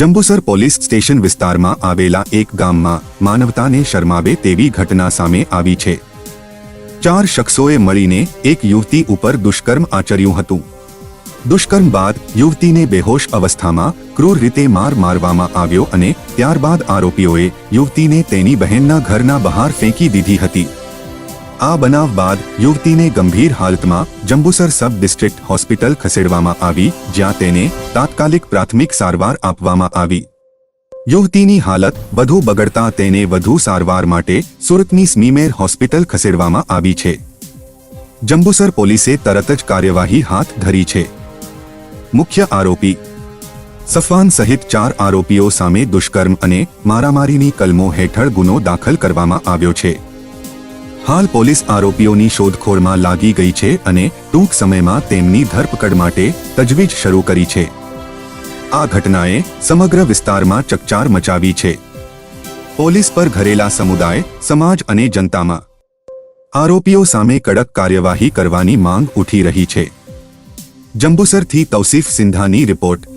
Jambusar police station વિસ્તારમાં આવેલા એક ગામમાં માનવતાને શરમાવે તેવી ઘટના સામે આવી છે. ચાર શખ્સોએ મળીને એક યુવતી ઉપર દુષ્કર્મ આચર્યું હતું. દુષ્કર્મ બાદ યુવતીને બેહોશ અવસ્થામાં ક્રૂર રીતે માર મારવામાં આવ્યો અને ત્યારબાદ આરોપીઓએ યુવતીને તેની બહેનના ઘરના બહાર ફેંકી દીધી હતી. આ બનાવ બાદ યુવતીને ગંભીર હાલતમાં જંબુસર સબ ડિસ્ટ્રિક્ટ હોસ્પિટલ ખસેડવામાં આવી, જ્યાં તેને તાત્કાલિક પ્રાથમિક સારવાર આપવામાં આવી. યુવતીની હાલત વધુ બગડતા તેને વધુ સારવાર માટે સુરતની સ્મીમેર હોસ્પિટલ ખસેડવામાં આવી છે. જંબુસર પોલીસે તરત જ કાર્યવાહી હાથ ધરી છે. મુખ્ય આરોપી સફવાન સહિત ચાર આરોપીઓ સામે દુષ્કર્મ અને મારામારીની કલમો હેઠળ ગુનો દાખલ કરવામાં આવ્યો છે. હાલ પોલીસ આરોપીઓની શોધખોળમાં લાગી ગઈ છે અને ટૂંક સમયમાં તેમની ધરપકડ માટે તજવીજ શરૂ કરી છે. આ ઘટનાએ સમગ્ર વિસ્તારમાં ચકચાર મચાવી છે. પોલીસ પર ઘરેલા સમુદાય, સમાજ અને જનતામાં આરોપીઓ સામે કડક કાર્યવાહી કરવાની માંગ ઉઠી રહી છે. જંબુસરથી તૌસીફ સિંધાની રિપોર્ટ.